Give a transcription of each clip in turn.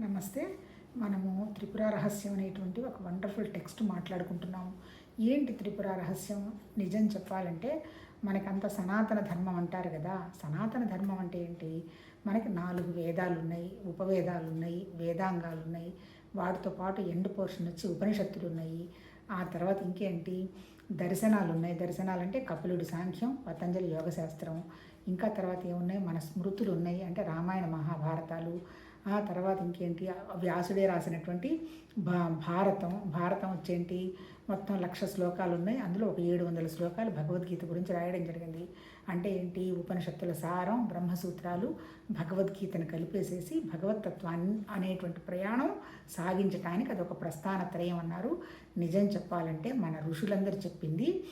నమస్తే. మనము త్రిపుర రహస్యం అనేటువంటి ఒక వండర్ఫుల్ టెక్స్ట్ మాట్లాడుకుంటున్నాము. ఏంటి త్రిపుర రహస్యం? నిజం చెప్పాలంటే మనకంత సనాతన ధర్మం అంటారు కదా. సనాతన ధర్మం అంటే ఏంటి? మనకి నాలుగు వేదాలు ఉన్నాయి ఉపవేదాలు ఉన్నాయి వేదాంగాలు ఉన్నాయి. వాటితో పాటు ఎండ్ పోర్షన్ వచ్చి ఉపనిషత్తులు ఉన్నాయి. ఆ తర్వాత ఇంకేంటి? దర్శనాలు ఉన్నాయి. దర్శనాలు అంటే కపిలుడి సాంఖ్యం పతంజలి యోగశాస్త్రం. ఇంకా తర్వాత ఏమున్నాయి? మన స్మృతులు ఉన్నాయి. అంటే రామాయణ మహాభారతాలు ఆ తర్వాత ఇంకేంటి? వ్యాసుడే రాసినటువంటి భా భారతం. భారతం వచ్చేంటి? మొత్తం లక్ష శ్లోకాలు ఉన్నాయి అందులో ఒక ఏడు వందల శ్లోకాలు భగవద్గీత గురించి రాయడం జరిగింది. అంటే ఏంటి? ఉపనిషత్తుల సారం బ్రహ్మసూత్రాలు భగవద్గీతను కలిపేసేసి భగవతత్వాన్ని అనేటువంటి ప్రయాణం సాగించడానికి అదొక ప్రస్థాన త్రయం అన్నారు. నిజం చెప్పాలంటే మన ఋషులందరూ చెప్పింది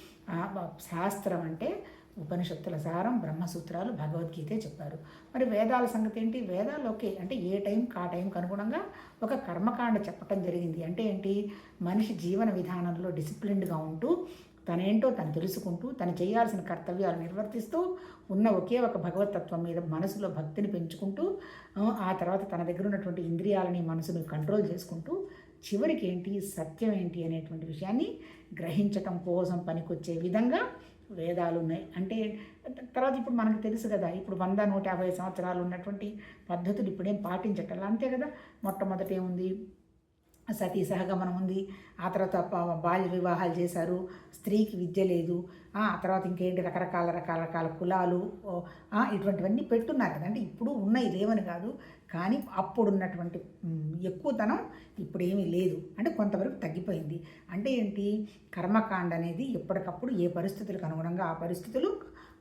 శాస్త్రం అంటే ఉపనిషత్తుల సారం బ్రహ్మసూత్రాలు భగవద్గీతే చెప్పారు. మరి వేదాల సంగతి ఏంటి వేదాలు ఓకే అంటే ఏ టైంకి ఆ టైంకి అనుగుణంగా ఒక కర్మకాండ చెప్పటం జరిగింది. అంటే ఏంటి? మనిషి జీవన విధానంలో డిసిప్లిన్డ్గా ఉంటూ తనేంటో తను తెలుసుకుంటూ తను చేయాల్సిన కర్తవ్యాలు నిర్వర్తిస్తూ ఉన్న ఒకే ఒక భగవతత్వం మీద మనసులో భక్తిని పెంచుకుంటూ ఆ, తర్వాత తన దగ్గర ఉన్నటువంటి ఇంద్రియాలని మనసుని కంట్రోల్ చేసుకుంటూ చివరికి ఏంటి? సత్యం ఏంటి? అనేటువంటి విషయాన్ని గ్రహించటం కోసం పనికొచ్చే విధంగా వేదాలు ఉన్నాయి అంటే తర్వాత ఇప్పుడు మనకు తెలుసు కదా ఇప్పుడు వంద నూట యాభై సంవత్సరాలు ఉన్నటువంటి పద్ధతులు ఇప్పుడేం పాటించటం అంతే కదా మొట్టమొదట ఏముంది? సతీ సహగమనం ఉంది. ఆ తర్వాత బాల్య వివాహాలు చేశారు. స్త్రీకి విద్య లేదు. ఆ తర్వాత ఇంకేంటి? రకరకాల రకాల రకాల కులాలు ఇటువంటివన్నీ పెట్టున్నారు కదండి ఇప్పుడు ఉన్నాయి లేవని కాదు. కానీ అప్పుడున్నటువంటి ఎక్కువతనం ఇప్పుడు ఏమీ లేదు. అంటే కొంతవరకు తగ్గిపోయింది. అంటే ఏంటి? కర్మకాండ అనేది ఎప్పటికప్పుడు ఏ పరిస్థితులకు అనుగుణంగా ఆ పరిస్థితులు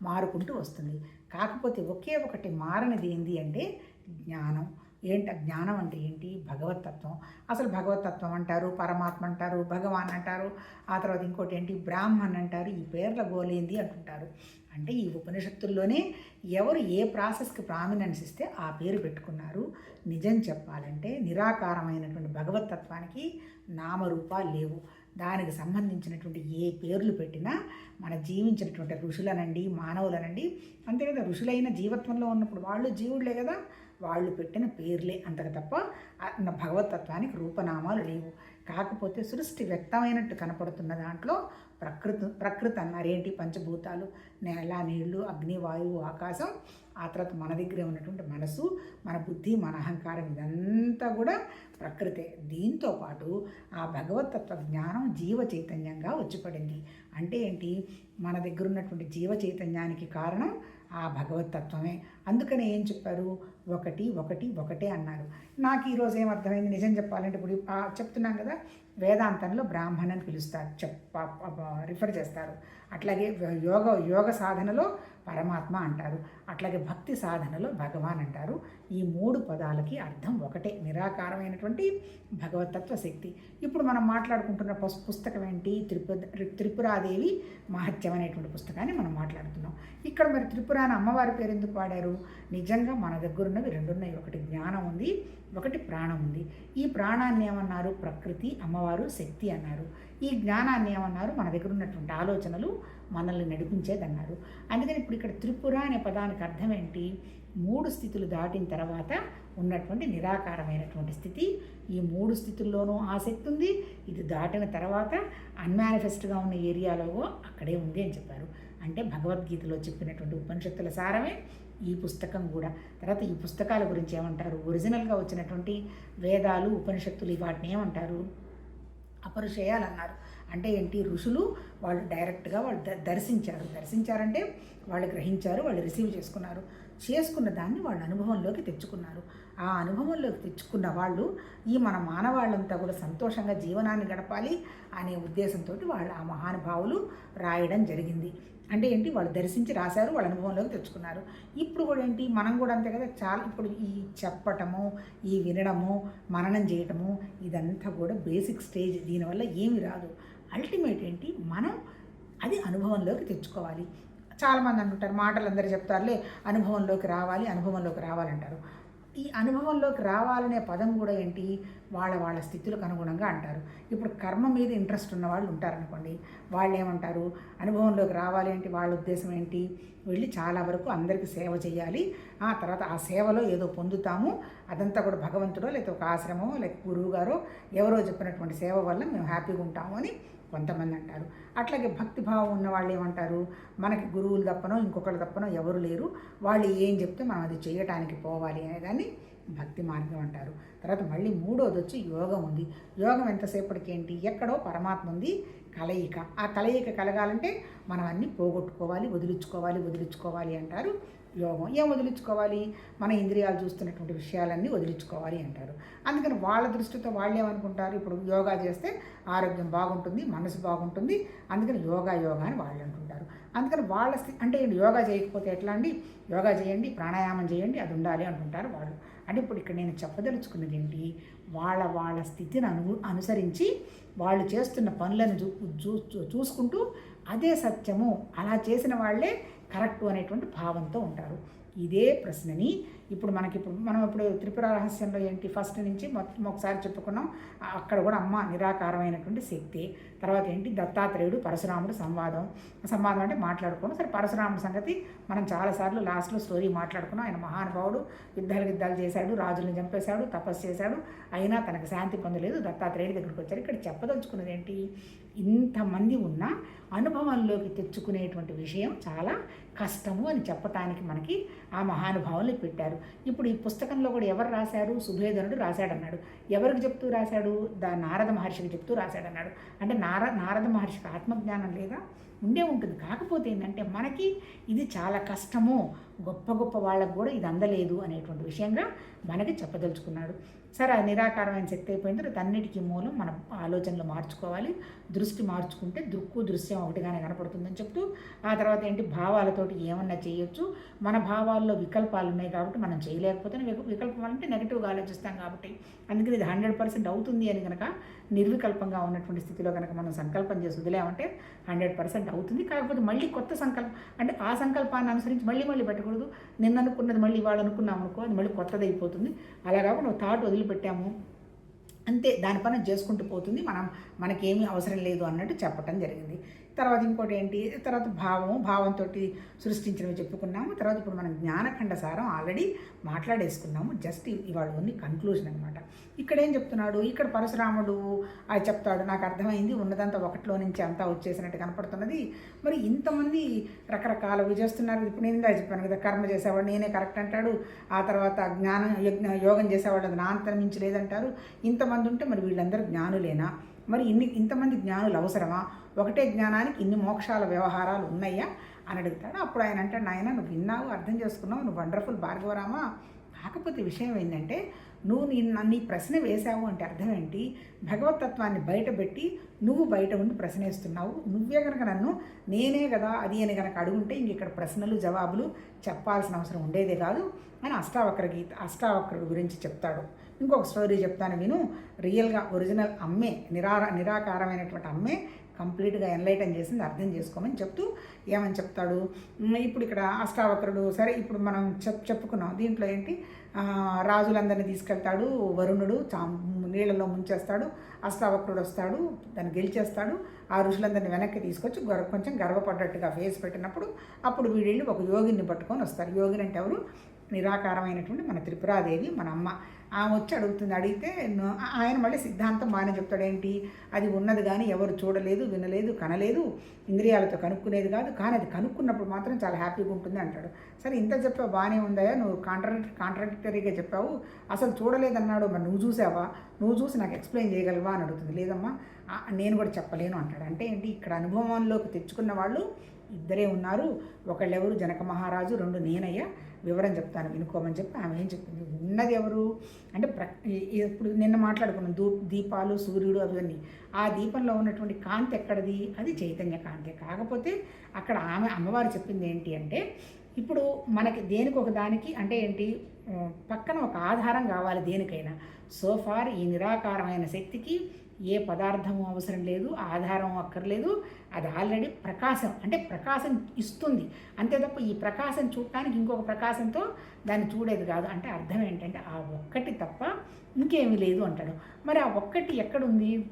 మారుకుంటూ వస్తుంది. కాకపోతే ఒకే ఒకటి మారనిది ఏంటి అంటే జ్ఞానం. ఏంటి జ్ఞానం అంటే ఏంటి? భగవతత్వం. అసలు భగవతత్వం అంటారు పరమాత్మ అంటారు భగవాన్ అంటారు ఆ తర్వాత ఇంకోటి ఏంటి? బ్రాహ్మణ్ అంటారు ఈ పేర్ల గోలేంది అంటుంటారు. అంటే ఈ ఉపనిషత్తుల్లోనే ఎవరు ఏ ప్రాసెస్కి ప్రామినెన్స్ ఇస్తే ఆ పేరు పెట్టుకున్నారు. నిజం చెప్పాలంటే నిరాకారమైనటువంటి భగవతత్వానికి నామరూపాలు లేవు. దానికి సంబంధించినటువంటి ఏ పేర్లు పెట్టినా మన జీవించినటువంటి ఋషులనండి మానవులనండి అంతే కదా ఋషులైన జీవత్వంలో ఉన్నప్పుడు వాళ్ళు జీవులే కదా వాళ్ళు పెట్టిన పేర్లే అంతకు తప్ప భగవతత్వానికి రూపనామాలు లేవు. కాకపోతే సృష్టి వ్యక్తమైనట్టు కనపడుతున్న దాంట్లో ప్రకృతి ప్రకృతి అన్నారేంటి పంచభూతాలు నేల నీళ్ళు అగ్ని వాయువు ఆకాశం ఆ తర్వాత మన దగ్గర ఉన్నటువంటి మనసు మన బుద్ధి మన అహంకారం ఇదంతా కూడా ప్రకృతే. దీంతో పాటు ఆ భగవతత్వ జ్ఞానం జీవ చైతన్యంగా వచ్చిపడింది. అంటే ఏంటి? మన దగ్గర ఉన్నటువంటి జీవ చైతన్యానికి కారణం ఆ భగవతత్వమే. అందుకనే ఏం చెప్పారు? ఒకటి ఒకటి ఒకటే అన్నారు. నాకు ఈరోజు ఏం అర్థమైంది నిజం చెప్పాలంటే ఇప్పుడు చెప్తున్నాం కదా వేదాంతంలో బ్రాహ్మణ్ అని పిలుస్తారు. చెప్ప రిఫర్ చేస్తారు. అట్లాగే యోగ యోగ సాధనలో పరమాత్మ అంటారు. అట్లాగే భక్తి సాధనలో భగవాన్ అంటారు. ఈ మూడు పదాలకి అర్థం ఒకటే నిరాకారమైనటువంటి భగవతత్వ శక్తి. ఇప్పుడు మనం మాట్లాడుకుంటున్న పుస్- పుస్తకం ఏంటి? త్రిపు త్రిపురాదేవి మహత్యం అనేటువంటి పుస్తకాన్ని మనం మాట్లాడుతున్నాం. ఇక్కడ మరి త్రిపురాన అమ్మవారి పేరు ఎందుకు వాడారు? నిజంగా మన దగ్గర ఉన్నవి రెండు ఉన్నాయి ఒకటి జ్ఞానం ఉంది ఒకటి ప్రాణం ఉంది. ఈ ప్రాణాన్ని ఏమన్నారు? ప్రకృతి అమ్మవారు శక్తి అన్నారు. ఈ జ్ఞానాన్ని ఏమన్నారు? మన దగ్గర ఉన్నటువంటి ఆలోచనలు మనల్ని నడిపించేదన్నారు. అందుకని ఇప్పుడు ఇక్కడ త్రిపుర అనే పదానికి అర్థం ఏంటి? మూడు స్థితులు దాటిన తర్వాత ఉన్నటువంటి నిరాకారమైనటువంటి స్థితి. ఈ మూడు స్థితుల్లోనూ ఆసక్తి ఉంది. ఇది దాటిన తర్వాత అన్మానిఫెస్ట్గా ఉన్న ఏరియాలో అక్కడే ఉంది అని చెప్పారు. అంటే భగవద్గీతలో చెప్పినటువంటి ఉపనిషత్తుల సారమే ఈ పుస్తకం కూడా. తర్వాత ఈ పుస్తకాల గురించి ఏమంటారు? ఒరిజినల్గా వచ్చినటువంటి వేదాలు ఉపనిషత్తులు వాటిని ఏమంటారు? అపరు చేయాలన్నారు అంటే ఏంటి? ఋషులు వాళ్ళు డైరెక్ట్గా వాళ్ళు దర్శించారు. దర్శించారంటే వాళ్ళు గ్రహించారు వాళ్ళు రిసీవ్ చేసుకున్నారు. చేసుకున్న దాన్ని వాళ్ళ అనుభవంలోకి తెచ్చుకున్నారు. ఆ అనుభవంలోకి తెచ్చుకున్న వాళ్ళు ఈ మన మానవాళ్ళంతా కూడా సంతోషంగా జీవనాన్ని గడపాలి అనే ఉద్దేశంతో వాళ్ళు ఆ మహానుభావులు రాయడం జరిగింది. అంటే ఏంటి? వాళ్ళు దర్శించి రాశారు వాళ్ళ అనుభవంలోకి తెచ్చుకున్నారు. ఇప్పుడు కూడా ఏంటి? మనం కూడా అంతే కదా చాలా ఇప్పుడు ఈ చెప్పటము ఈ వినడము మననం చేయటము ఇదంతా కూడా బేసిక్ స్టేజ్ దీనివల్ల ఏమి రాదు. అల్టిమేట్ ఏంటి? మనం అది అనుభవంలోకి తెచ్చుకోవాలి. చాలామంది అంటుంటారు మాటలు అందరూ చెప్తారులే అనుభవంలోకి రావాలి అనుభవంలోకి రావాలంటారు. ఈ అనుభవంలోకి రావాలనే పదం కూడా ఏంటి? వాళ్ళ వాళ్ళ స్థితులకు అనుగుణంగా అంటారు. ఇప్పుడు కర్మ మీద ఇంట్రెస్ట్ ఉన్న వాళ్ళు ఉంటారనుకోండి వాళ్ళు ఏమంటారు అనుభవంలోకి రావాలి ఏంటి వాళ్ళ ఉద్దేశం ఏంటి? వెళ్ళి చాలా వరకు అందరికీ సేవ చేయాలి. ఆ తర్వాత ఆ సేవలో ఏదో పొందుతాము. అదంతా కూడా భగవంతుడో లేకపోతే ఒక ఆశ్రమమో లేక గురువు గారో ఎవరో చెప్పినటువంటి సేవ వల్ల మేము హ్యాపీగా ఉంటాము అని కొంతమంది అంటారు. అట్లాగే భక్తిభావం ఉన్న వాళ్ళు ఏమంటారు? మనకి గురువులు తప్పనో ఇంకొకరు తప్పనో ఎవరు లేరు. వాళ్ళు ఏం చెప్తే మనం అది చేయటానికి పోవాలి అనే దాన్ని భక్తి మార్గం అంటారు. తర్వాత మళ్ళీ మూడోది వచ్చి యోగం ఉంది. యోగం ఎంతసేపటికి ఏంటి? ఎక్కడో పరమాత్మ ఉంది కలయిక. ఆ కలయిక కలగాలంటే మనం అన్నీ పోగొట్టుకోవాలి వదిలించుకోవాలి వదిలించుకోవాలి అంటారు. యోగం ఏం వదిలించుకోవాలి? మన ఇంద్రియాలు చూస్తున్నటువంటి విషయాలన్నీ వదిలించుకోవాలి అంటారు. అందుకని వాళ్ళ దృష్టితో వాళ్ళు ఏమనుకుంటారు? ఇప్పుడు యోగా చేస్తే ఆరోగ్యం బాగుంటుంది మనసు బాగుంటుంది. అందుకని యోగా యోగా అని వాళ్ళు అంటుంటారు. అందుకని వాళ్ళ స్థి అంటే యోగా చేయకపోతే ఎట్లా అండి? యోగా చేయండి ప్రాణాయామం చేయండి అది ఉండాలి అంటుంటారు వాళ్ళు. అంటే ఇప్పుడు ఇక్కడ నేను చెప్పదలుచుకున్నది ఏంటి? వాళ్ళ వాళ్ళ స్థితిని అను అనుసరించి వాళ్ళు చేస్తున్న పనులను చూ చూ చూసుకుంటూ అదే సత్యము అలా చేసిన వాళ్ళే కరెక్టు అనేటువంటి భావంతో ఉంటారు. ఇదే ప్రశ్నని ఇప్పుడు మనకి ఇప్పుడు మనం ఇప్పుడు త్రిపుర రహస్యంలో ఏంటి? ఫస్ట్ నుంచి మొత్తం ఒకసారి చెప్పుకున్నాం. అక్కడ కూడా అమ్మ నిరాకారమైనటువంటి శక్తి. తర్వాత ఏంటి? దత్తాత్రేయుడు పరశురాముడు సంవాదం. సంవాదం అంటే మాట్లాడుకోవడం. సరే పరశురాముడు సంగతి మనం చాలాసార్లు లాస్ట్లో స్టోరీ మాట్లాడుకున్నాం. ఆయన మహానుభావుడు యుద్ధాలు యుద్ధాలు చేశాడు రాజులను చంపేశాడు తపస్సు చేశాడు. అయినా తనకు శాంతి పొందలేదు. దత్తాత్రేయుడి దగ్గరికి వచ్చారు. ఇక్కడ చెప్పదలుచుకున్నది ఏంటి? ఇంతమంది ఉన్న అనుభవంలోకి తెచ్చుకునేటువంటి విషయం చాలా కష్టము అని చెప్పటానికి మనకి ఆ మహానుభావులు పెట్టారు. ఇప్పుడు ఈ పుస్తకంలో కూడా ఎవరు రాశారు? సుభేదనుడు రాశాడన్నాడు. ఎవరికి చెప్తూ రాశాడు? దా నారద మహర్షికి చెప్తూ రాశాడన్నాడు. అంటే నార నారద మహర్షికి ఆత్మజ్ఞానం లేదా? ఉండే ఉంటుంది. కాకపోతే ఏంటంటే మనకి ఇది చాలా కష్టము. గొప్ప గొప్ప వాళ్ళకు కూడా ఇది అందలేదు అనేటువంటి విషయంగా మనకి చెప్పదలుచుకున్నాడు. సరే ఆ నిరాకారమైన శక్తి అయిపోయిన తర్వాత అన్నిటికీ మూలం మన ఆలోచనలు మార్చుకోవాలి. దృష్టి మార్చుకుంటే దృక్కు దృశ్యం ఒకటిగానే కనపడుతుందని చెప్తూ ఆ తర్వాత ఏంటి? భావాలతోటి ఏమన్నా చేయొచ్చు. మన భావాల్లో వికల్పాలు ఉన్నాయి కాబట్టి మనం చేయలేకపోతే వికల్పం అంటే నెగిటివ్గా ఆలోచిస్తాం కాబట్టి. అందుకని ఇది హండ్రెడ్ పర్సెంట్ అవుతుంది అని కనుక నిర్వికల్పంగా ఉన్నటువంటి స్థితిలో కనుక మనం సంకల్పం చేసి వదిలేమంటే హండ్రెడ్ పర్సెంట్ అవుతుంది. కాకపోతే మళ్ళీ కొత్త సంకల్పం అంటే ఆ సంకల్పాన్ని అనుసరించి మళ్ళీ మళ్ళీ పెట్టకూడదు. నిన్న అనుకున్నది మళ్ళీ వాళ్ళు అనుకున్నాం అనుకో అది మళ్ళీ కొత్తది అయిపోతుంది అలా కాకుండా థాట్ వదిలిపెట్టాము అంతే దాని పని చేసుకుంటూ పోతుంది. మనం మనకేమీ అవసరం లేదు అన్నట్టు చెప్పటం జరిగింది. తర్వాత ఇంకోటి ఏంటి? తర్వాత భావము భావంతో సృష్టించినవి చెప్పుకున్నాము. తర్వాత ఇప్పుడు మనం జ్ఞానఖండ సారం ఆల్రెడీ మాట్లాడేసుకున్నాము. జస్ట్ ఇవాళ ఉంది కన్క్లూజన్ అనమాట ఇక్కడ ఏం చెప్తున్నాడు? ఇక్కడ పరశురాముడు అది చెప్తాడు నాకు అర్థమైంది ఉన్నదంతా ఒకటిలో నుంచి అంతా వచ్చేసినట్టు కనపడుతున్నది. మరి ఇంతమంది రకరకాల చేస్తున్నారు. ఇప్పుడు నేను ఇందా చెప్పాను కదా కర్మ చేసేవాడు నేనే కరెక్ట్ అంటాడు. ఆ తర్వాత జ్ఞానం యజ్ఞ యోగం చేసేవాడు అది నా అంతరం లేదంటారు. ఇంతమంది ఉంటే మరి వీళ్ళందరూ జ్ఞానులేనా? మరి ఇన్ని ఇంతమంది జ్ఞానులు అవసరమా? ఒకటే జ్ఞానానికి ఇన్ని మోక్షాల వ్యవహారాలు ఉన్నాయా? అని అడుగుతాడు. అప్పుడు ఆయన అంటే నాయన నువ్వు విన్నావు అర్థం చేసుకున్నావు నువ్వు వండర్ఫుల్ భార్గవరామా. కాకపోతే విషయం ఏంటంటే నువ్వు నీ ఈ ప్రశ్న వేశావు అంటే అర్థం ఏంటి? భగవతత్వాన్ని బయటపెట్టి నువ్వు బయట ఉండి ప్రశ్నేస్తున్నావు నువ్వే కనుక నన్ను నేనే కదా అది అని కనుక అడుగుంటే ఇంక ఇక్కడ ప్రశ్నలు జవాబులు చెప్పాల్సిన అవసరం ఉండేదే కాదు అని అష్టావక్ర గీత అష్టావక్రుడు గురించి చెప్తాడు. ఇంకొక స్టోరీ చెప్తాను విను. రియల్గా ఒరిజినల్ అమ్మే నిరా నిరాకారమైనటువంటి అమ్మే కంప్లీట్గా ఎన్లైటన్ చేసింది అర్థం చేసుకోమని చెప్తూ ఏమని చెప్తాడు? ఇప్పుడు ఇక్కడ అష్టావక్రుడు సరే ఇప్పుడు మనం చెప్ చెప్పుకున్నాం. దీంట్లో ఏంటి? రాజులందరినీ తీసుకెళ్తాడు వరుణుడు చా నీళ్ళలో ముంచేస్తాడు అష్టావక్రుడు వస్తాడు దాన్ని గెలిచేస్తాడు ఆ ఋషులందరినీ వెనక్కి తీసుకొచ్చి గర్వ కొంచెం గర్వపడ్డట్టుగా ఫేస్ పెట్టినప్పుడు అప్పుడు వీడిళ్ళు ఒక యోగిని పట్టుకొని వస్తారు. యోగిని అంటే ఎవరు? నిరాకారమైనటువంటి మన త్రిపురాదేవి మన అమ్మ. ఆమె వచ్చి అడుగుతుంది అడిగితే ఆయన మళ్ళీ సిద్ధాంతం బాగానే చెప్తాడేంటి? అది ఉన్నది కానీ ఎవరు చూడలేదు వినలేదు కనలేదు ఇంద్రియాలతో కనుక్కునేది కాదు. కానీ అది కనుక్కున్నప్పుడు మాత్రం చాలా హ్యాపీగా ఉంటుంది అంటాడు. సరే ఇంత చెప్పావు బాగానే ఉందాయా నువ్వు కాంట్రాక్టర్ కాంట్రాడిక్టరీగా చెప్పావు. అసలు చూడలేదన్నాడు మరి నువ్వు చూసావా? నువ్వు చూసి నాకు ఎక్స్ప్లెయిన్ చేయగలవా అని అడుగుతుంది. లేదమ్మా నేను కూడా చెప్పలేను అంటాడు. అంటే ఏంటి? ఇక్కడ అనుభవంలోకి తెచ్చుకున్న వాళ్ళు ఇద్దరే ఉన్నారు. ఒకళ్ళెవరు? జనక మహారాజు రెండు నేనయ్య. వివరం చెప్తాను వినుకోమని చెప్పి ఆమె ఏం చెప్పింది? ఉన్నది ఎవరు? అంటే ప్ర ఇప్పుడు నిన్న మాట్లాడుకున్నాం దూ దీపాలు సూర్యుడు అవన్నీ ఆ దీపంలో ఉన్నటువంటి కాంతి ఎక్కడది? అది చైతన్య కాంతి. కాకపోతే అక్కడ ఆమె అమ్మవారు చెప్పింది ఏంటి అంటే ఇప్పుడు మనకి దేనికి ఒక దానికి అంటే ఏంటి? పక్కన ఒక ఆధారం కావాలి దేనికైనా. సోఫార్ ఈ నిరాకారమైన శక్తికి ఏ పదార్థము అవసరం లేదు ఆధారం అక్కర్లేదు. అది ఆల్రెడీ ప్రకాశం అంటే ప్రకాశం ఇస్తుంది. అంతే తప్ప ఈ ప్రకాశం చూడటానికి ఇంకొక ప్రకాశంతో దాన్ని చూడేది కాదు. అంటే అర్థం ఏంటంటే ఆ ఒక్కటి తప్ప ఇంకేమీ లేదు అంటాడు. మరి ఆ ఒక్కటి ఎక్కడుంది?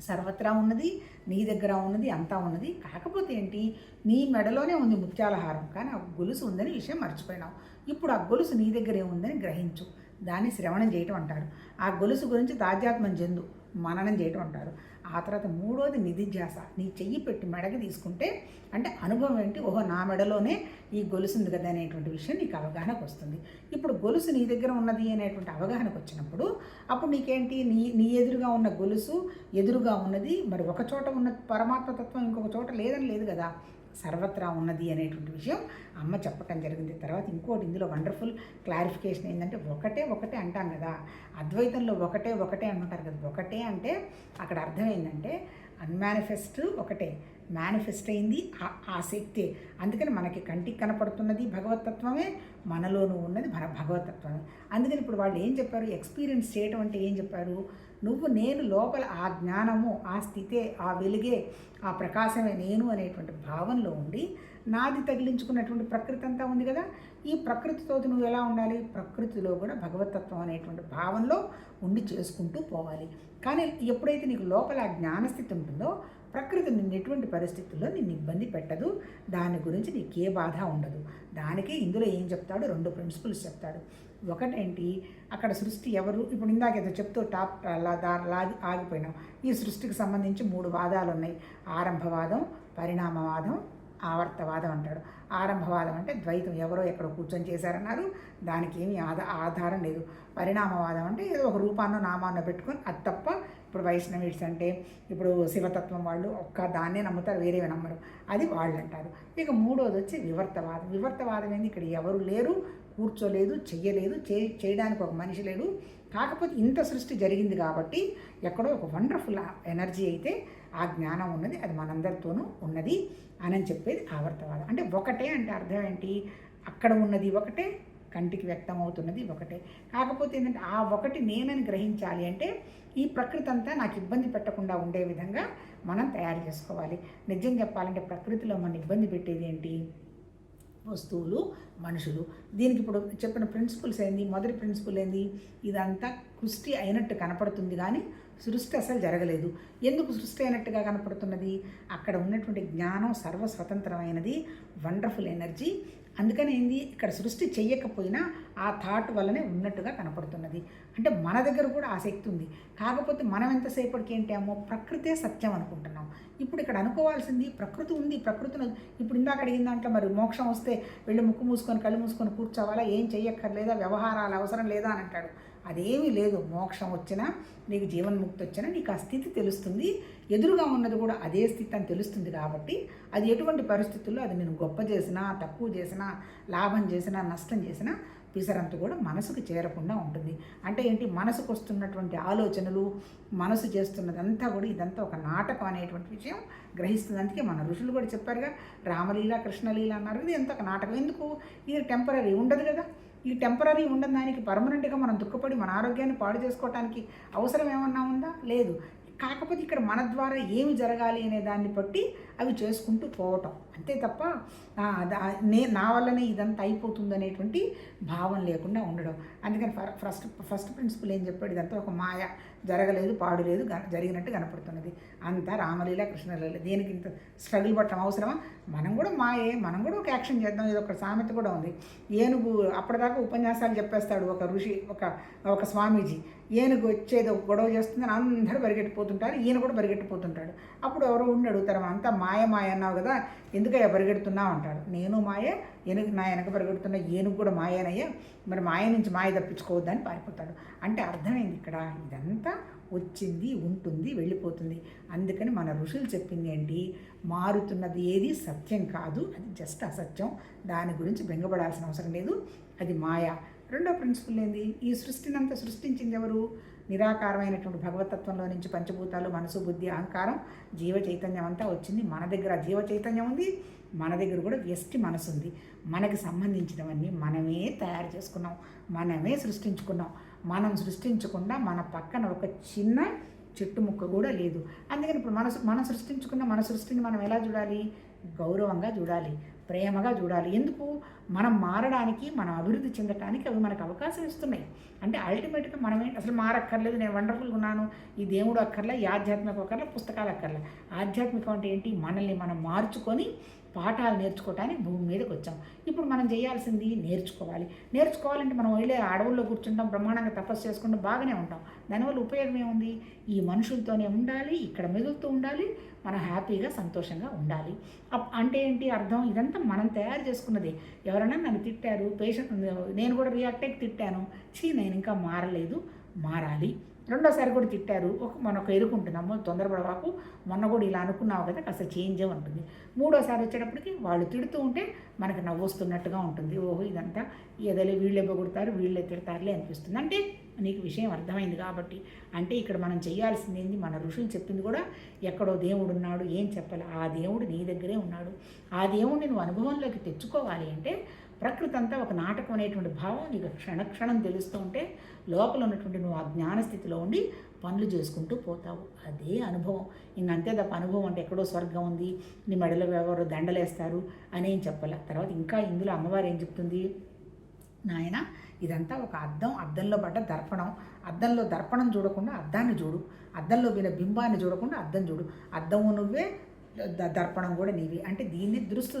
సర్వత్రా ఉన్నది నీ దగ్గర ఉన్నది అంతా ఉన్నది. కాకపోతే ఏంటి? నీ మెడలోనే ఉంది ముత్యాలహారం. కానీ ఆ గొలుసు ఉందని విషయం మర్చిపోయినావు. ఇప్పుడు ఆ గొలుసు నీ దగ్గరే ఉందని గ్రహించు. దాన్ని శ్రవణం చేయటం అంటారు ఆ గొలుసు గురించి తాజాత్మం చెందు. మననం చేయటం అంటారు. ఆ తర్వాత మూడోది నిధిధ్యాస నీ చెయ్యి పెట్టి మెడకి తీసుకుంటే అంటే అనుభవం ఏంటి? ఓహో నా మెడలోనే ఈ గొలుసు ఉంది కదా అనేటువంటి విషయం నీకు అవగాహనకు వస్తుంది. ఇప్పుడు గొలుసు నీ దగ్గర ఉన్నది అనేటువంటి అవగాహనకు వచ్చినప్పుడు అప్పుడు నీకేంటి? నీ నీ ఎదురుగా ఉన్న గొలుసు ఎదురుగా ఉన్నది. మరి ఒక చోట ఉన్న పరమాత్మ తత్వం ఇంకొక చోట లేదని లేదు కదా. సర్వత్రా ఉన్నది అనేటువంటి విషయం అమ్మ చెప్పటం జరిగింది. తర్వాత ఇంకోటి ఇందులో వండర్ఫుల్ క్లారిఫికేషన్ ఏంటంటే ఒకటే ఒకటే అంటాం కదా. అద్వైతంలో ఒకటే ఒకటే అంటుంటారు కదా. ఒకటే అంటే అక్కడ అర్థం ఏంటంటే అన్మానిఫెస్ట్ ఒకటే. మేనిఫెస్ట్ అయింది ఆ- ఆ శక్తి. అందుకని మనకి కంటికి కనపడుతున్నది భగవతత్వమే మనలోనూ ఉన్నది మన భగవతత్వమే అందుకని ఇప్పుడు వాళ్ళు ఏం చెప్పారు? ఎక్స్పీరియన్స్ చేయటం అంటే ఏం చెప్పారు? నువ్వు నేను లోపల ఆ జ్ఞానము ఆ స్థితే ఆ వెలుగే ఆ ప్రకాశమే నేను అనేటువంటి భావనలో ఉండి నాది తగిలించుకున్నటువంటి ప్రకృతి అంతా ఉంది కదా. ఈ ప్రకృతితో నువ్వు ఎలా ఉండాలి? ప్రకృతిలో కూడా భగవతత్వం అనేటువంటి భావనలో ఉండి చేసుకుంటూ పోవాలి. కానీ ఎప్పుడైతే నీకు లోపల ఆ జ్ఞానస్థితి ఉంటుందో ప్రకృతి నిన్ను ఎటువంటి పరిస్థితుల్లో నిన్ను ఇబ్బంది పెట్టదు. దాని గురించి నీకే బాధ ఉండదు. దానికే ఇందులో ఏం చెప్తాడు రెండు ప్రిన్సిపల్స్ చెప్తాడు. ఒకటేంటి? అక్కడ సృష్టి ఎవరు? ఇప్పుడు ఇందాక ఏదో చెప్తూ టాప్ లా దా- లాగి ఆగిపోయినాం. ఈ సృష్టికి సంబంధించి మూడు వాదాలు ఉన్నాయి. ఆరంభవాదం పరిణామవాదం ఆవర్తవాదం అంటాడు. ఆరంభవాదం అంటే ద్వైతం. ఎవరో ఎక్కడో కూర్చొని చేశారన్నారు. దానికి ఏమీ ఆధా ఆధారం లేదు. పరిణామవాదం అంటే ఏదో ఒక రూపాన్నో నామాన్నో పెట్టుకొని అది తప్ప ఇప్పుడు వైష్ణవిడ్స్ అంటే ఇప్పుడు శివతత్వం వాళ్ళు ఒక్క దాన్నే నమ్ముతారు వేరేవి నమ్మరు. అది వాళ్ళు అంటారు ఇక మూడోది వచ్చి వివర్తవాదం. వివర్తవాదం ఏంది? ఇక్కడ ఎవరు లేరు కూర్చోలేదు చెయ్యలేదు చే చేయడానికి ఒక మనిషి లేడు. కాకపోతే ఇంత సృష్టి జరిగింది కాబట్టి ఎక్కడో ఒక వండర్ఫుల్ ఎనర్జీ అయితే ఆ జ్ఞానం ఉన్నది అది మనందరితోనూ ఉన్నది అని చెప్పేది ఆవర్తవాదం. అంటే ఒకటే అంటే అర్థం ఏంటి? అక్కడ ఉన్నది ఒకటే కంటికి వ్యక్తం అవుతున్నది ఒకటే. కాకపోతే ఏంటంటే ఆ ఒకటి నేనని గ్రహించాలి అంటే ఈ ప్రకృతి అంతా నాకు ఇబ్బంది పెట్టకుండా ఉండే విధంగా మనం తయారు చేసుకోవాలి. నిజం చెప్పాలంటే ప్రకృతిలో మన ఇబ్బంది పెట్టేది ఏంటి? వస్తువులు మనుషులు. దీనికి ఇప్పుడు చెప్పిన ప్రిన్సిపల్స్ ఏంది? మొదటి ప్రిన్సిపల్ ఏంది? ఇదంతా కృష్టి అయినట్టు కనపడుతుంది కానీ సృష్టి అసలు జరగలేదు. ఎందుకు సృష్టి అయినట్టుగా కనపడుతున్నది? అక్కడ ఉన్నటువంటి జ్ఞానం సర్వస్వతంత్రమైనది వండర్ఫుల్ ఎనర్జీ. అందుకని ఏంది? ఇక్కడ సృష్టి చెయ్యకపోయినా ఆ థాట్ వల్లనే ఉన్నట్టుగా కనపడుతున్నది. అంటే మన దగ్గర కూడా ఆసక్తి ఉంది. కాకపోతే మనం ఎంతసేపటికి ఏంటేమో ప్రకృతే సత్యం అనుకుంటున్నాం. ఇప్పుడు ఇక్కడ అనుకోవాల్సింది ప్రకృతి ఉంది ప్రకృతిని ఇప్పుడు ఇందాక అడిగిన దాంట్లో మరి మోక్షం వస్తే వెళ్ళి ముక్కు మూసుకొని కళ్ళు మూసుకొని కూర్చోవాలా? ఏం చెయ్యక్కర్లేదా? వ్యవహారాలు అవసరం లేదా అని అంటాడు. అదేమీ లేదు. మోక్షం వచ్చినా నీకు జీవన్ముక్తి వచ్చినా నీకు ఆ స్థితి తెలుస్తుంది. ఎదురుగా ఉన్నది కూడా అదే స్థితి అని తెలుస్తుంది కాబట్టి అది ఎటువంటి పరిస్థితుల్లో అది నేను గొప్ప చేసినా తక్కువ చేసినా లాభం చేసినా నష్టం చేసినా పిసరంత కూడా మనసుకు చేరకుండా ఉంటుంది. అంటే ఏంటి? మనసుకు వస్తున్నటువంటి ఆలోచనలు మనసు చేస్తున్నదంతా కూడా ఇదంతా ఒక నాటకం అనేటువంటి విషయం గ్రహిస్తుంది. అందుకే మన ఋషులు కూడా చెప్పారుగా రామలీల కృష్ణలీల అన్నారు. ఇది ఎంత ఒక నాటకం. ఎందుకు? ఇది టెంపరీ ఉండదు కదా. ఈ టెంపరీ ఉండని దానికి పర్మనెంట్గా మనం దుఃఖపడి మన ఆరోగ్యాన్ని పాడు చేసుకోవటానికి అవసరం ఏమన్నా ఉందా? లేదు. కాకపోతే ఇక్కడ మన ద్వారా ఏమి జరగాలి అనే దాన్ని బట్టి అవి చేసుకుంటూ పోవటం. అంతే తప్ప దా- నే నా వల్లనే ఇదంతా అయిపోతుంది అనేటువంటి భావం లేకుండా ఉండడం. అందుకని ఫ- ఫస్ట్ ఫస్ట్ ప్రిన్సిపల్ ఏం చెప్పాడు? ఇదంతా ఒక మాయ. జరగలేదు పాడులేదు జరిగినట్టు కనపడుతున్నది. అంతా రామలీల కృష్ణలీల. దేనికి ఇంత స్ట్రగుల్ పట్టడం అవసరమా? మనం కూడా మాయే. మనం కూడా ఒక యాక్షన్ చేద్దాం. ఇది ఒక సామెత కూడా ఉంది. ఏనుగు అప్పటిదాకా ఉపన్యాసాలు చెప్పేస్తాడు ఒక ఋషి ఒక ఒక స్వామీజీ. ఏనుగు వచ్చేది ఒక గొడవ చేస్తుందని అందరూ పరిగెట్టిపోతుంటారు. ఈయన కూడా పరిగెట్టిపోతుంటాడు. అప్పుడు ఎవరో ఉండి అడుగుతారు అంతా మాయ మాయ అన్నావు కదా ఎందుకయ్యా పరిగెడుతున్నావు అంటాడు. నేను మాయే ఏనుగు నా వెనక పరిగెడుతున్న ఏనుగు కూడా మాయనయ్యా మరి మాయ నుంచి మాయ తప్పించుకోవద్దని పారిపోతాడు. అంటే అర్థమైంది ఇక్కడ ఇదంతా వచ్చింది ఉంటుంది వెళ్ళిపోతుంది. అందుకని మన ఋషులు చెప్పింది ఏంటి మారుతున్నది ఏది సత్యం కాదు అది జస్ట్ అసత్యం. దాని గురించి బెంగపడాల్సిన అవసరం లేదు అది మాయ. రెండో ప్రిన్సిపల్ ఏంది? ఈ సృష్టినంతా సృష్టించింది ఎవరు? నిరాకారమైనటువంటి భగవతత్వంలో నుంచి పంచభూతాలు మనసు బుద్ధి అహంకారం జీవ చైతన్యం అంతా వచ్చింది. మన దగ్గర జీవ చైతన్యం ఉంది మన దగ్గర కూడా వ్యష్టి మనసు ఉంది. మనకి సంబంధించినవన్నీ మనమే తయారు చేసుకున్నాం మనమే సృష్టించుకున్నాం. మనం సృష్టించకుండా మన పక్కన ఒక చిన్న చెట్టు ముక్క కూడా లేదు. అందుకని ఇప్పుడు మనసు మనం సృష్టించుకున్న మన సృష్టిని మనం ఎలా చూడాలి? గౌరవంగా చూడాలి. ప్రేమగా చూడాలి. ఎందుకు? మనం మారడానికి మనం అభివృద్ధి చెందడానికి అవి మనకు అవకాశం ఇస్తున్నాయి. అంటే అల్టిమేట్గా మనం ఏంటి అసలు మారక్కర్లేదు నేను వండర్ఫుల్గా ఉన్నాను ఈ దేవుడు అక్కర్లే ఈ ఆధ్యాత్మిక అక్కర్లే పుస్తకాలు అక్కర్లే. ఆధ్యాత్మికం అంటే ఏంటి? మనల్ని మనం మార్చుకొని పాఠాలు నేర్చుకోవటానికి భూమి మీదకి వచ్చాం. ఇప్పుడు మనం చేయాల్సింది నేర్చుకోవాలి. నేర్చుకోవాలంటే మనం వెళ్ళే అడవుల్లో కూర్చుంటాం బ్రహ్మాండంగా తపస్సు చేసుకుంటూ బాగానే ఉంటాం. దానివల్ల ఉపయోగం ఏముంది? ఈ మనుషులతోనే ఉండాలి ఇక్కడ మెదులుతూ ఉండాలి మనం హ్యాపీగా సంతోషంగా ఉండాలి. అప్- అంటే ఏంటి అర్థం? ఇదంతా మనం తయారు చేసుకున్నది. ఎవరైనా నన్ను తిట్టారు పేషెంట్ నేను కూడా రియాక్ట్ అయ్యి తిట్టాను. చీ నేను ఇంకా మారలేదు మారాలి. రెండోసారి కూడా తిట్టారు. ఒక మన ఒక ఎరుకుంటున్నాము తొందరపడవాకు మొన్న కూడా ఇలా అనుకున్నావు కదా కాస్త చేంజ్ ఉంటుంది. మూడోసారి వచ్చేటప్పటికి వాళ్ళు తిడుతూ ఉంటే మనకి నవ్వు వస్తున్నట్టుగా ఉంటుంది. ఓహో ఇదంతా ఏదైనా వీళ్ళే పొగుడతారు వీళ్ళే తిడతారులే అనిపిస్తుంది. అంటే నీకు విషయం అర్థమైంది కాబట్టి. అంటే ఇక్కడ మనం చేయాల్సింది ఏంది? మన ఋషులు చెప్పింది కూడా ఎక్కడో దేవుడు ఉన్నాడు ఏం చెప్పాలి? ఆ దేవుడు నీ దగ్గరే ఉన్నాడు. ఆ దేవుడిని నువ్వు అనుభవంలోకి తెచ్చుకోవాలి అంటే ప్రకృతి అంతా ఒక నాటకం అనేటువంటి భావం నీకు క్షణక్షణం తెలుస్తూ ఉంటే లోపల ఉన్నటువంటి నువ్వు ఆ జ్ఞానస్థితిలో ఉండి పనులు చేసుకుంటూ పోతావు. అదే అనుభవం. ఇంక అంతే తప్ప అనుభవం అంటే ఎక్కడో స్వర్గం ఉంది నీ మెడలో ఎవరు దండలేస్తారు అని ఏం చెప్పాల. తర్వాత ఇంకా ఇందులో అమ్మవారు ఏం చెప్తుంది? నాయన ఇదంతా ఒక అద్దం అద్దంలో పడ్డ దర్పణం. అద్దంలో దర్పణం చూడకుండా అద్దాన్ని చూడు. అద్దంలో విన బింబాన్ని చూడకుండా అద్దం చూడు. అద్దము నువ్వే దర్పణం కూడా నీవి. అంటే దీన్ని దృశ్య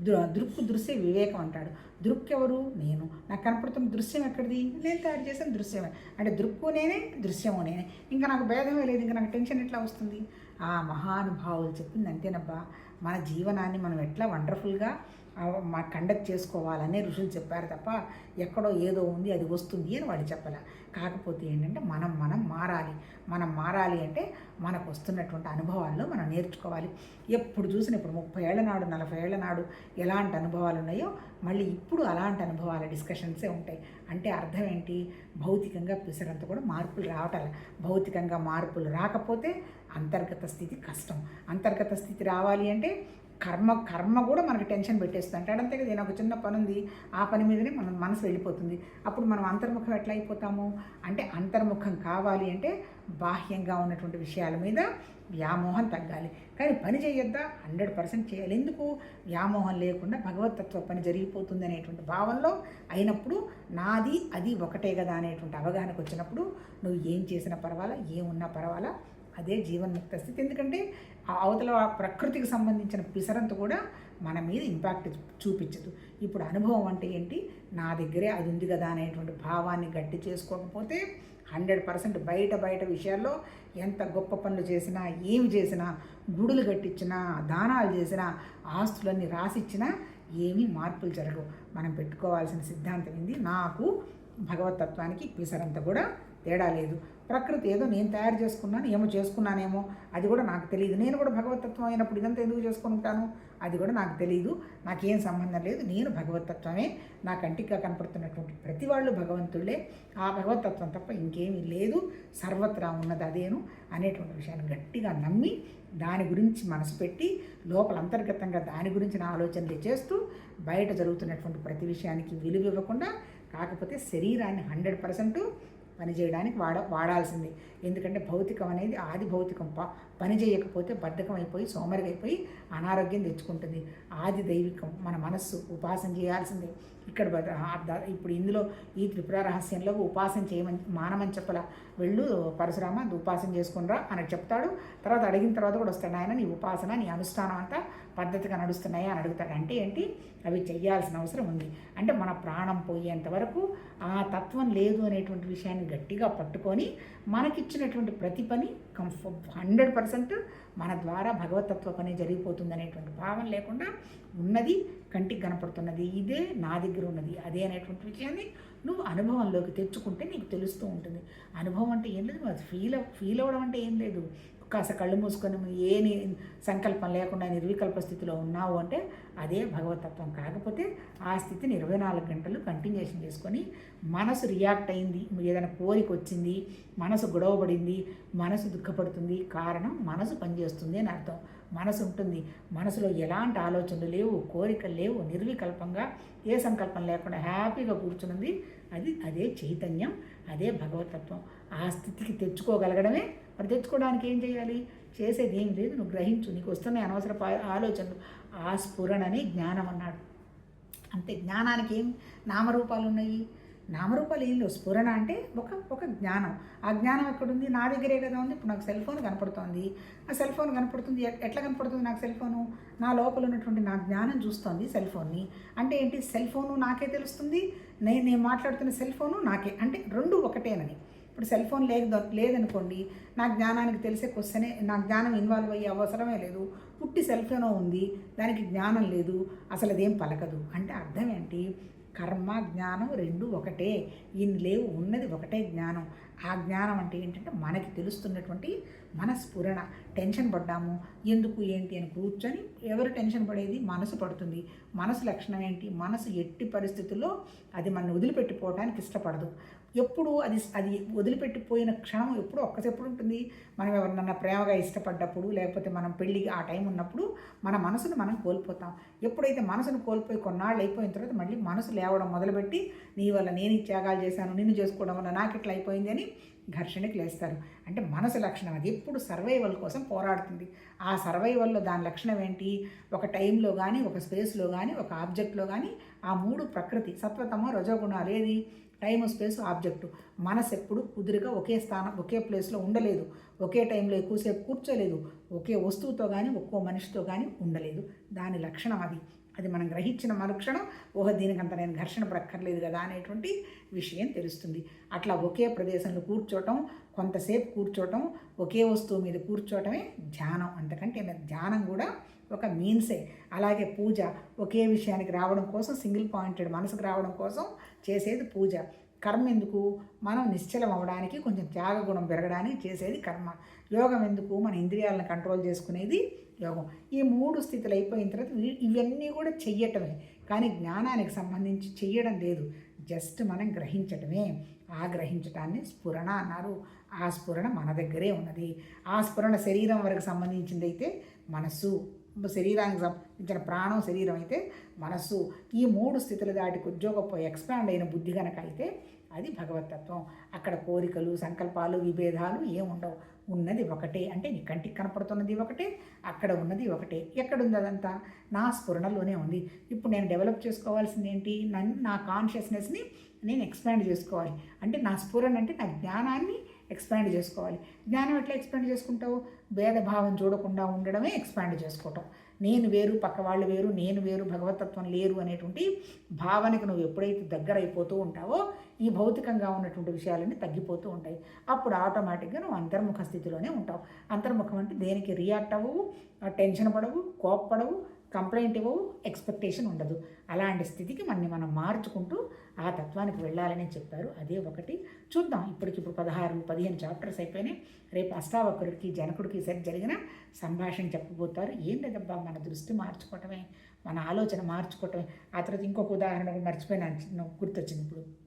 దృ- దృక్కు దృశ్య వివేకం అంటాడు. దృక్ ఎవరు? నేను. నాకు కనపడుతున్న దృశ్యం ఎక్కడిది? నేను తయారు చేసిన దృశ్యమే. అంటే దృక్కు నేనే దృశ్యము నేనే. ఇంకా నాకు భేదమే లేదు. ఇంకా నాకు టెన్షన్ ఎట్లా వస్తుంది? ఆ మహానుభావులు చెప్పింది అంతేనబ్బా. మన జీవనాన్ని మనం ఎట్లా వండర్ఫుల్గా మా కండక్ట్ చేసుకోవాలని ఋషులు చెప్పారు తప్ప ఎక్కడో ఏదో ఉంది అది వస్తుంది అని వాళ్ళు చెప్పలే. కాకపోతే ఏంటంటే మనం మనం మారాలి. మనం మారాలి అంటే మనకు వస్తున్నటువంటి అనుభవాల్లో మనం నేర్చుకోవాలి. ఎప్పుడు చూసిన ఇప్పుడు ముప్పై ఏళ్ళ నాడు నలభై ఏళ్ళ నాడు ఎలాంటి అనుభవాలు ఉన్నాయో మళ్ళీ ఇప్పుడు అలాంటి అనుభవాల డిస్కషన్సే ఉంటాయి. అంటే అర్థం ఏంటి? భౌతికంగా పిసరంత కూడా మార్పులు రావటం భౌతికంగా మార్పులు రాకపోతే అంతర్గత స్థితి కష్టం. అంతర్గత స్థితి రావాలి అంటే కర్మ కర్మ కూడా మనకు టెన్షన్ పెట్టేస్తుంది. అంటే అంతే కదా నాకు చిన్న పని ఉంది ఆ పని మీదనే మన మనసు వెళ్ళిపోతుంది. అప్పుడు మనం అంతర్ముఖం ఎట్లా అయిపోతాము? అంటే అంతర్ముఖం కావాలి అంటే బాహ్యంగా ఉన్నటువంటి విషయాల మీద వ్యామోహం తగ్గాలి. కానీ పని చేయొద్దా? హండ్రెడ్ పర్సెంట్ చేయాలి. ఎందుకు? వ్యామోహం లేకుండా భగవతత్వ పని జరిగిపోతుంది అనేటువంటి భావనలో అయినప్పుడు నాది అది ఒకటే కదా అనేటువంటి అవగాహనకు వచ్చినప్పుడు నువ్వు ఏం చేసినా పర్వాలా ఏమున్నా పర్వాలా అదే జీవన్ముక్త స్థితి. ఎందుకంటే ఆ అవతల ప్రకృతికి సంబంధించిన పిసరంత కూడా మన మీద ఇంపాక్ట్ చూపించదు. ఇప్పుడు అనుభవం అంటే ఏంటి? నా దగ్గరే అది ఉంది కదా అనేటువంటి భావాన్ని గట్టి చేసుకోకపోతే హండ్రెడ్ పర్సెంట్ బయట బయట విషయాల్లో ఎంత గొప్ప పనులు చేసినా ఏమి చేసినా గుడులు కట్టించినా దానాలు చేసినా ఆస్తులన్నీ రాసిచ్చినా ఏమీ మార్పులు జరగవు. మనం పెట్టుకోవాల్సిన సిద్ధాంతం ఏంది? నాకు భగవతత్వానికి పిసరంత కూడా తేడా లేదు. ప్రకృతి ఏదో నేను తయారు చేసుకున్నాను ఏమో చేసుకున్నానేమో అది కూడా నాకు తెలియదు నేను కూడా భగవతత్వం అయినప్పుడు ఇదంతా ఎందుకు చేసుకుని ఉంటాను అది కూడా నాకు తెలియదు నాకేం సంబంధం లేదు. నేను భగవతత్వమే. నా కంటిగా కనపడుతున్నటువంటి ప్రతి వాళ్ళు భగవంతుళ్ళే. ఆ భగవతత్వం తప్ప ఇంకేమీ లేదు. సర్వత్రా ఉన్నది అదేను అనేటువంటి విషయాన్ని గట్టిగా నమ్మి దాని గురించి మనసు పెట్టి లోపల అంతర్గతంగా దాని గురించిన ఆలోచనలు చేస్తూ బయట జరుగుతున్నటువంటి ప్రతి విషయానికి విలువ ఇవ్వకుండా కాకపోతే శరీరాన్ని హండ్రెడ్ పర్సెంట్ పనిచేయడానికి వాడ వాడాల్సింది. ఎందుకంటే భౌతికం అనేది ఆది భౌతికం. ప పని చేయకపోతే బద్ధకం అయిపోయి సోమరిగైపోయి అనారోగ్యం తెచ్చుకుంటుంది. ఆది దైవికం. మన మనస్సు ఉపాసన చేయాల్సిందే. ఇక్కడ ఇప్పుడు ఇందులో ఈ త్రిపుర రహస్యంలో ఉపాసన చేయమని మానమని చెప్పల. వెళ్ళు పరశురామ నువ్వు ఉపాసన చేసుకునిరా అని చెప్తాడు. తర్వాత అడిగిన తర్వాత కూడా వస్తాడు ఆయన నీ ఉపాసన నీ అనుష్ఠానం అంతా పద్ధతిగా నడుస్తున్నాయా అని అడుగుతాడు. అంటే ఏంటి? అవి చేయాల్సిన అవసరం ఉంది. అంటే మన ప్రాణం పోయేంత వరకు ఆ తత్వం లేదు అనేటువంటి విషయాన్ని గట్టిగా పట్టుకొని మనకిచ్చినటువంటి ప్రతి పని కంఫ హండ్రెడ్ పర్సెంట్ మన ద్వారా భగవతత్వ పని జరిగిపోతుంది అనేటువంటి భావం లేకుండా ఉన్నది కంటికి కనపడుతున్నది ఇదే నా దగ్గర ఉన్నది అదే అనేటువంటి విషయాన్ని నువ్వు అనుభవంలోకి తెచ్చుకుంటే నీకు తెలుస్తూ ఉంటుంది. అనుభవం అంటే ఏం లేదు అది ఫీల్ ఫీల్ అవ్వడం అంటే ఏం లేదు. కాస్త కళ్ళు మూసుకొని ఏ సంకల్పం లేకుండా నిర్వికల్ప స్థితిలో ఉన్నావు అంటే అదే భగవతత్వం. కాకపోతే ఆ స్థితిని ఇరవై నాలుగు గంటలు కంటిన్యూషన్ చేసుకొని మనసు రియాక్ట్ అయింది. ఏదైనా కోరిక వచ్చింది మనసు గొడవపడింది మనసు దుఃఖపడుతుంది కారణం మనసు పనిచేస్తుంది అని అర్థం. మనసు ఉంటుంది. మనసులో ఎలాంటి ఆలోచనలు లేవు కోరికలు లేవు. నిర్వికల్పంగా ఏ సంకల్పం లేకుండా హ్యాపీగా కూర్చున్నది అది అదే చైతన్యం అదే భగవతత్వం. ఆ స్థితికి తెచ్చుకోగలగడమే మరి తెచ్చుకోవడానికి ఏం చేయాలి? చేసేది ఏం లేదు నువ్వు గ్రహించు. నీకు వస్తున్నాయి అనవసర ఆలోచనలు. ఆ స్ఫురణని జ్ఞానం అన్నాడు. అంతే. జ్ఞానానికి ఏం నామరూపాలు ఉన్నాయి? నామరూపాలు ఏం లేవు. స్ఫురణ అంటే ఒక ఒక జ్ఞానం. ఆ జ్ఞానం ఎక్కడుంది? నా దగ్గరే కదా ఉంది. ఇప్పుడు నాకు సెల్ ఫోన్ కనపడుతోంది. ఆ సెల్ ఫోన్ కనపడుతుంది ఎట్లా కనపడుతుంది నాకు సెల్ ఫోను నా లోపల ఉన్నటువంటి నా జ్ఞానం చూస్తోంది సెల్ ఫోన్ని అంటే ఏంటి? సెల్ ఫోను నాకే తెలుస్తుంది. నేను నేను మాట్లాడుతున్న సెల్ ఫోను నాకే. అంటే రెండు ఒకటేనని. ఇప్పుడు సెల్ ఫోన్ లేదు లేదనుకోండి నా జ్ఞానానికి తెలిసే క్వశ్చనే నా జ్ఞానం ఇన్వాల్వ్ అయ్యే అవసరమే లేదు. పుట్టి సెల్ ఫోన్ ఉంది దానికి జ్ఞానం లేదు అసలు అదేం పలకదు. అంటే అర్థం ఏంటి? కర్మ జ్ఞానం రెండు ఒకటే. ఇన్ని లేవు ఉన్నది ఒకటే జ్ఞానం. ఆ జ్ఞానం అంటే ఏంటంటే మనకి తెలుస్తున్నటువంటి మనస్ఫురణ. టెన్షన్ పడ్డాము ఎందుకు ఏంటి అని కూర్చొని ఎవరు టెన్షన్ పడేది? మనసు పడుతుంది. మనసు లక్షణం ఏంటి? మనసు ఎట్టి పరిస్థితుల్లో అది మనం వదిలిపెట్టిపోవడానికి ఇష్టపడదు. ఎప్పుడు అది అది వదిలిపెట్టిపోయిన క్షణం ఎప్పుడు ఒక్కసెప్పుడు ఉంటుంది. మనం ఎవరినన్నా ప్రేమగా ఇష్టపడ్డప్పుడు లేకపోతే మనం పెళ్ళికి ఆ టైం ఉన్నప్పుడు మన మనసును మనం కోల్పోతాం. ఎప్పుడైతే మనసును కోల్పోయి కొన్నాళ్ళు అయిపోయిన తర్వాత మళ్ళీ మనసు లేవడం మొదలుపెట్టి నీ వల్ల నేను త్యాగాలు చేశాను నిన్ను చేసుకోవడం వల్ల నాకు ఇట్లా అయిపోయింది అని ఘర్షణకి లేస్తారు. అంటే మనసు లక్షణం అది ఎప్పుడు సర్వైవల్ కోసం పోరాడుతుంది. ఆ సర్వైవల్లో దాని లక్షణం ఏంటి? ఒక టైంలో కానీ ఒక స్పేస్లో కానీ ఒక ఆబ్జెక్ట్లో కానీ ఆ మూడు ప్రకృతి సత్వతమో రజోగుణాలు ఏది? టైమ్ స్పేస్ ఆబ్జెక్టు మనసు ఎప్పుడు కుదురుగా ఒకే స్థానం ఒకే ప్లేస్లో ఉండలేదు. ఒకే టైంలో ఎక్కువసేపు కూర్చోలేదు. ఒకే వస్తువుతో కానీ ఒక్కో మనిషితో కానీ ఉండలేదు. దాని లక్షణం అది. అది మనం గ్రహించిన మరుక్షణం ఓహో దీనికంత నేను ఘర్షణ ప్రక్కర్లేదు కదా అనేటువంటి విషయం తెలుస్తుంది. అట్లా ఒకే ప్రదేశంలో కూర్చోవటం కొంతసేపు కూర్చోవటం ఒకే వస్తువు మీద కూర్చోవటమే ధ్యానం. అంతకంటే ధ్యానం కూడా ఒక మీన్సే అలాగే పూజ ఒకే విషయానికి రావడం కోసం సింగిల్ పాయింటెడ్ మనసుకు రావడం కోసం చేసేది పూజ. కర్మ ఎందుకు? మనం నిశ్చలం అవ్వడానికి కొంచెం త్యాగగుణం పెరగడానికి చేసేది కర్మ. యోగం ఎందుకు? మన ఇంద్రియాలను కంట్రోల్ చేసుకునేది యోగం. ఈ మూడు స్థితులు అయిపోయిన తర్వాత ఇవన్నీ కూడా చెయ్యటమే. కానీ జ్ఞానానికి సంబంధించి చెయ్యడం లేదు. జస్ట్ మనం గ్రహించటమే. ఆ గ్రహించటాన్ని స్ఫురణ అన్నారు. ఆ స్ఫురణ మన దగ్గరే ఉన్నది. ఆ స్ఫురణ శరీరం వరకు సంబంధించింది అయితే మనస్సు. శరీరానికి సంబంధించిన ప్రాణం శరీరం అయితే మనస్సు ఈ మూడు స్థితులు దాటి ఉద్యోగ ఎక్స్పాండ్ అయిన బుద్ధి గనక అయితే అది భగవతత్వం అక్కడ కోరికలు సంకల్పాలు విభేదాలు ఏముండవు ఉన్నది ఒకటే. అంటే నీ కంటికి కనపడుతున్నది ఒకటే. అక్కడ ఉన్నది ఒకటే. ఎక్కడుంది అదంతా? నా స్ఫురణలోనే ఉంది. ఇప్పుడు నేను డెవలప్ చేసుకోవాల్సింది ఏంటి? నన్ను నా కాన్షియస్నెస్ని నేను ఎక్స్పాండ్ చేసుకోవాలి. అంటే నా స్ఫురణ అంటే నా జ్ఞానాన్ని ఎక్స్పాండ్ చేసుకోవాలి. జ్ఞానం ఎట్లా ఎక్స్పాండ్ చేసుకుంటావు? భేదభావం చూడకుండా ఉండడమే ఎక్స్పాండ్ చేసుకోవటం. నేను వేరు పక్క వాళ్ళు వేరు నేను వేరు భగవతత్వం లేరు అనేటువంటి భావనకు నువ్వు ఎప్పుడైతే దగ్గర అయిపోతూ ఉంటావో ఈ భౌతికంగా ఉన్నటువంటి విషయాలన్నీ తగ్గిపోతూ ఉంటాయి. అప్పుడు ఆటోమేటిక్గా నువ్వు అంతర్ముఖ స్థితిలోనే ఉంటావు. అంతర్ముఖం అంటే దేనికి రియాక్ట్ అవ్వవు టెన్షన్ పడవు కోప్పడవు కంప్లైంట్ ఇవ్వవు ఎక్స్పెక్టేషన్ ఉండదు. అలాంటి స్థితికి మనని మనం మార్చుకుంటూ ఆ తత్వానికి వెళ్ళాలని చెప్పారు. అదే ఒకటి. చూద్దాం. ఇప్పటికిప్పుడు పదహారు పదిహేను చాప్టర్స్ అయిపోయినాయి. రేపు అష్టావకరుడికి జనకుడికి సరి జరిగిన సంభాషణ చెప్పబోతారు. ఏం లేదబ్బా మన దృష్టి మార్చుకోవటమే మన ఆలోచన మార్చుకోవటమే. ఆ తర్వాత ఇంకొక ఉదాహరణ మర్చిపోయినా గుర్తొచ్చింది ఇప్పుడు.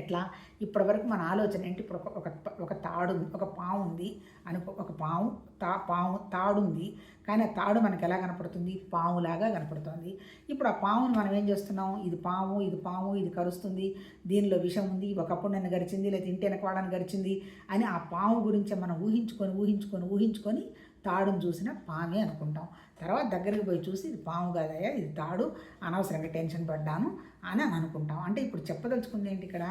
ఎట్లా? ఇప్పటివరకు మన ఆలోచన ఏంటి? ఇప్పుడు ఒక ఒక తాడు ఒక పాము ఉంది అనుకో ఒక పాము తా పాము తాడు ఉంది కానీ ఆ తాడు మనకి ఎలా కనపడుతుంది? పాములాగా కనపడుతుంది. ఇప్పుడు ఆ పాముని మనం ఏం చేస్తున్నాం? ఇది పాము ఇది పాము ఇది కరుస్తుంది. దీనిలో విషం ఉంది. ఒకప్పుడు నన్ను గరిచింది లేదా ఇంటి వెనకవాడని గరిచింది అని ఆ పాము గురించి మనం ఊహించుకొని ఊహించుకొని ఊహించుకొని తాడును చూసిన పామే అనుకుంటాం. తర్వాత దగ్గరికి పోయి చూసి ఇది పాము కాదయ్యా ఇది తాడు అనవసరంగా టెన్షన్ పడ్డాను అని అని అనుకుంటాం. అంటే ఇప్పుడు చెప్పదలుచుకుంది ఏంటి ఇక్కడ?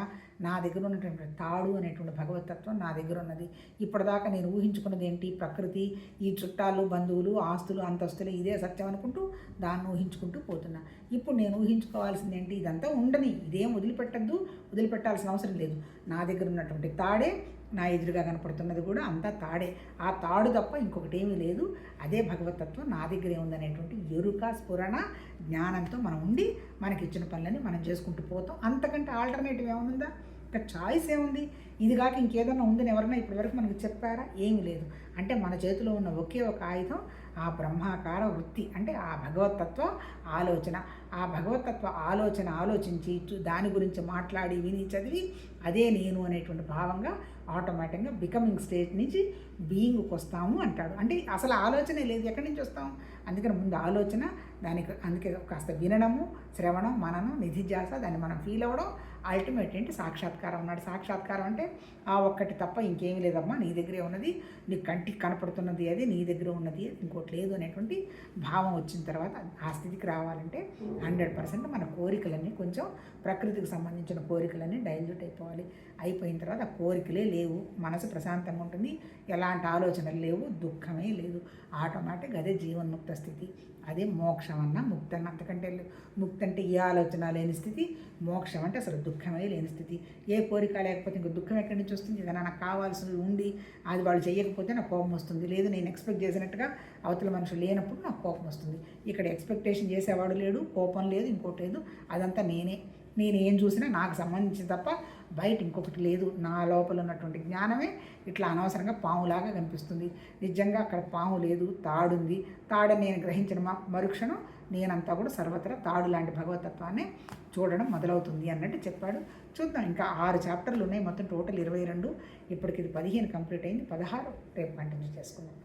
నా దగ్గర ఉన్నటువంటి తాడు అనేటువంటి భగవతత్వం నా దగ్గర ఉన్నది. ఇప్పటిదాకా నేను ఊహించుకున్నది ఏంటి? ప్రకృతి ఈ చుట్టాలు బంధువులు ఆస్తులు అంతస్తులు ఇదే సత్యం అనుకుంటూ దాన్ని ఊహించుకుంటూ పోతున్నా. ఇప్పుడు నేను ఊహించుకోవాల్సింది ఏంటి? ఇదంతా ఉండని ఇదేం వదిలిపెట్టద్దు వదిలిపెట్టాల్సిన అవసరం లేదు. నా దగ్గర ఉన్నటువంటి తాడే నా ఎదురుగా కనపడుతున్నది కూడా అంతా తాడే. ఆ తాడు తప్ప ఇంకొకటి ఏమీ లేదు. అదే భగవతత్వం నా దగ్గరే ఉందనేటువంటి ఎరుక స్ఫురణ జ్ఞానంతో మనం ఉండి మనకి ఇచ్చిన పనులని మనం చేసుకుంటూ పోతాం. అంతకంటే ఆల్టర్నేటివ్ ఏముందా? ఇంకా చాయిస్ ఏముంది? ఇది కాక ఇంకేదన్నా ఉందని ఎవరైనా ఇప్పటివరకు మనకి చెప్పారా? ఏమీ లేదు. అంటే మన చేతిలో ఉన్న ఒకే ఒక ఆయుధం ఆ బ్రహ్మాకార వృత్తి అంటే ఆ భగవతత్వ ఆలోచన. ఆ భగవతత్వ ఆలోచన ఆలోచించి దాని గురించి మాట్లాడి విని చదివి అదే నేను అనేటువంటి భావంగా ఆటోమేటిక్గా బికమింగ్ స్టేట్ నుంచి బీయింగ్కి వస్తాము అంటాడు. అంటే అసలు ఆలోచనే లేదు. ఎక్కడి నుంచి వస్తాం? అందుకని ముందు ఆలోచన దానికి అందుకే కాస్త వినడము శ్రవణం మననం నిధిధ్యాస దాన్ని మనం ఫీల్ అవ్వడం అల్టిమేట్ ఏంటి? సాక్షాత్కారం ఉన్నాడు సాక్షాత్కారం అంటే ఆ ఒక్కటి తప్ప ఇంకేమీ లేదమ్మా నీ దగ్గరే ఉన్నది నీ కంటికి కనపడుతున్నది అది నీ దగ్గర ఉన్నది అది ఇంకోటి లేదు అనేటువంటి భావం వచ్చిన తర్వాత ఆ స్థితికి రావాలంటే హండ్రెడ్ పర్సెంట్ మన కోరికలన్నీ కొంచెం ప్రకృతికి సంబంధించిన కోరికలన్నీ డైల్యూట్ అయిపోవాలి. అయిపోయిన తర్వాత ఆ కోరికలే లేవు. మనసు ప్రశాంతంగా ఉంటుంది. ఎలాంటి ఆలోచనలు లేవు. దుఃఖమే లేదు. ఆటోమేటిక్ అదే జీవన్ముక్త స్థితి. అదే మోక్షం అన్న ముక్తి అన్న అంతకంటే ముక్తి అంటే ఏ ఆలోచన లేని స్థితి. మోక్షం అంటే అసలు దుఃఖమే లేని స్థితి. ఏ కోరిక లేకపోతే ఇంకా దుఃఖం ఎక్కడి నుంచి వస్తుంది? ఏదైనా నాకు కావాల్సినవి ఉండి అది వాళ్ళు చేయకపోతే నాకు కోపం వస్తుంది. లేదు నేను ఎక్స్పెక్ట్ చేసినట్టుగా అవతల మనుషులు లేనప్పుడు నాకు కోపం వస్తుంది. ఇక్కడ ఎక్స్పెక్టేషన్ చేసేవాడు లేడు. కోపం లేదు. ఇంకోటి లేదు. అదంతా నేనే. నేను ఏం చూసినా నాకు సంబంధించి తప్ప బయట ఇంకొకటి లేదు. నా లోపల ఉన్నటువంటి జ్ఞానమే ఇట్లా అనవసరంగా పాములాగా కనిపిస్తుంది. నిజంగా అక్కడ పాము లేదు తాడుంది. తాడు నేను గ్రహించిన మరుక్షణం నేనంతా కూడా సర్వత్రా తాడు లాంటి భగవతత్వాన్ని చూడడం మొదలవుతుంది అన్నట్టు చెప్పాడు. చూద్దాం ఇంకా ఆరు చాప్టర్లు ఉన్నాయి. మొత్తం టోటల్ ఇరవై రెండు. ఇప్పటికి ఇది పదిహేను కంప్లీట్ అయింది. పదహారు రేపు కంటిన్యూ చేసుకుందాం.